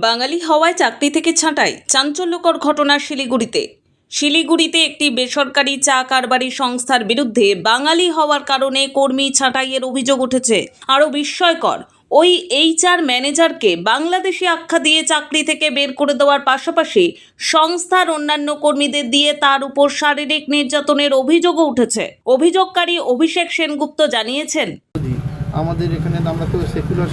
বাঙালি হওয়ায় চাকরি থেকে ছাঁটাই চাঞ্চল্যকর ঘটনা শিলিগুড়িতে। শিলিগুড়িতে একটি বেসরকারি চা কারবারি সংস্থার বিরুদ্ধে বাঙালি হওয়ার কারণে কর্মী ছাঁটাইয়ের অভিযোগ উঠেছে। আরও বিস্ময়কর, ওই এইচআর ম্যানেজারকে বাংলাদেশি আখ্যা দিয়ে চাকরি থেকে বের করে দেওয়ার পাশাপাশি সংস্থার অন্যান্য কর্মীদের দিয়ে তার উপর শারীরিক নির্যাতনের অভিযোগও উঠেছে। অভিযোগকারী অভিষেক সেনগুপ্ত জানিয়েছেন, আমাদের এখানে আমরা তো সেকুলার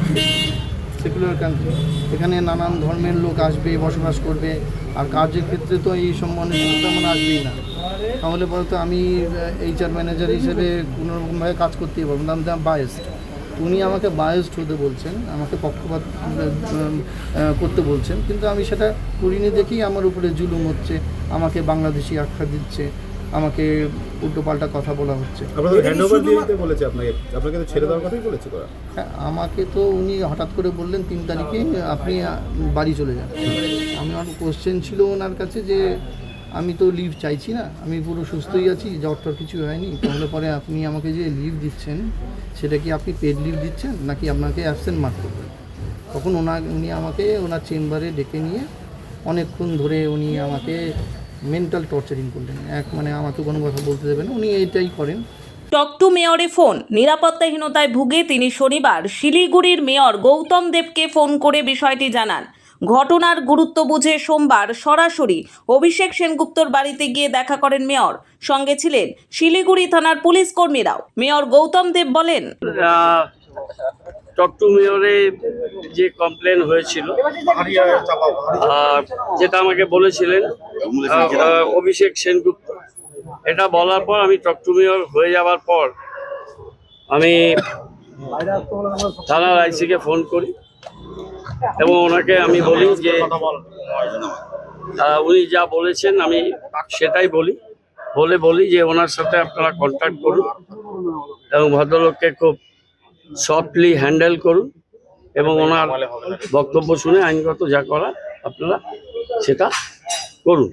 সেকুলার কান্ট্রি। এখানে নানান ধর্মের লোক আসবে, বসবাস করবে। আর কাজের ক্ষেত্রে তো এই সম্মানের তেমন আসবেই না। তাহলে পরে তো আমি এইচআর ম্যানেজার হিসেবে কোনোরকমভাবে কাজ করতেই পারব না। আমি বায়েস্ট উনি আমাকে বায়েস্ট হতে বলছেন, আমাকে পক্ষপাত করতে বলছেন। কিন্তু আমি সেটা করিনি দেখেই আমার উপরে জুলুম হচ্ছে, আমাকে বাংলাদেশি আখ্যা দিচ্ছে। আমাকে উল্টোপাল্টা কথা বলা হচ্ছে। আপনাকে। বলেছে তো ছেড়ে দেওয়ার কথাই বলেছে হ্যাঁ আমাকে তো উনি হঠাৎ করে বললেন তিন তারিখে আপনি বাড়ি চলে যান। আমি আমার কোশ্চেন ছিল ওনার কাছে যে আমি তো লিভ চাইছি না আমি পুরো সুস্থই আছি জ্বর টর কিছু হয়নি তাহলে পরে আপনি আমাকে যে লিভ দিচ্ছেন সেটা কি আপনি পেড লিভ দিচ্ছেন নাকি আপনাকে অ্যাবসেন্ট মার্ক করবেন তখন ওনার উনি আমাকে ওনার চেম্বারে ডেকে নিয়ে অনেকক্ষণ ধরে উনি আমাকে মেন্টাল টর্চারিং করলেন। এক মানে আমাকে কোনো কথা বলতে দেবেন না উনি এইটাই করেন। টক টু মেয়রে ফোন নিরাপত্তাহীনতায় ভুগে তিনি শনিবার শিলিগুড়ির মেয়র গৌতম দেবকে ফোন করে বিষয়টি জানান। ঘটনার গুরুত্ব বুঝে সোমবার সরাসরি অভিষেক সেনগুপ্তর বাড়িতে গিয়ে দেখা করেন মেয়র। সঙ্গে ছিলেন শিলিগুড়ি থানার পুলিশ কর্মীরাও। মেয়র গৌতম দেব বলেন টক টু মেয়রে যে কমপ্লেন হয়েছিল, আর যেটা আমাকে বলেছিলেন অভিষেক সেনগুপ্ত, এটা বলার পর আমি টক টু মেয়র হয়ে যাওয়ার পর আমি থানার আইসিকে ফোন করি এবং ওনাকে আমি বলি যে উনি যা বলেছেন আমি সেটাই বলি। বলে বলি যে, ওনার সাথে আপনারা কন্ট্যাক্ট করুন এবং ভদ্রলোককে খুব সফটলি হ্যান্ডেল করুন এবং ওনার বক্তব্য শুনে আইনগত যা করা আপনারা সেটা করুন।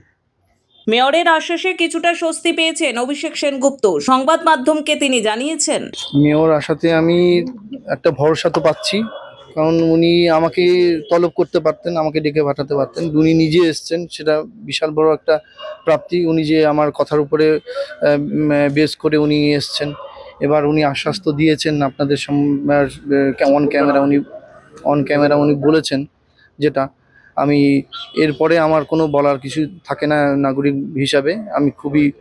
মেয়রের আশ্বাসে কিছুটা স্বস্তি পেয়েছেন অভিষেক সেনগুপ্ত। সংবাদ মাধ্যমকে তিনি জানিয়েছেন। মেয়র আশাতে আমি একটা ভরসা তো পাচ্ছি কারণ উনি আমাকে তলব করতে পারতেন আমাকে ডেকে পাঠাতে পারতেন। উনি নিজে এসছেন সেটা বিশাল বড় একটা প্রাপ্তি। উনি যে আমার কথার উপরে বেস করে উনি এসছেন। এবার উনি আশ্বাস তো দিয়েছেন আপনাদের অন ক্যামেরা উনি অন ক্যামেরা উনি বলেছেন যেটা। আমি এরপরে আমার কোনো বলার কিছু থাকে না নাগরিক হিসাবে। আমি খুবই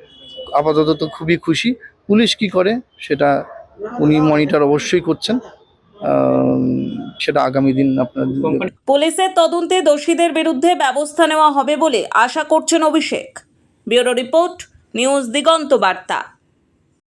আপাতত তো খুবই খুশি। পুলিশ কি করে সেটা উনি মনিটর অবশ্যই করছেন। সেটা আগামী দিন আপনার পুলিশের তদন্তে দোষীদের বিরুদ্ধে ব্যবস্থা নেওয়া হবে বলে আশা করছেন Abhishek. Bureau report news Diganta Barta.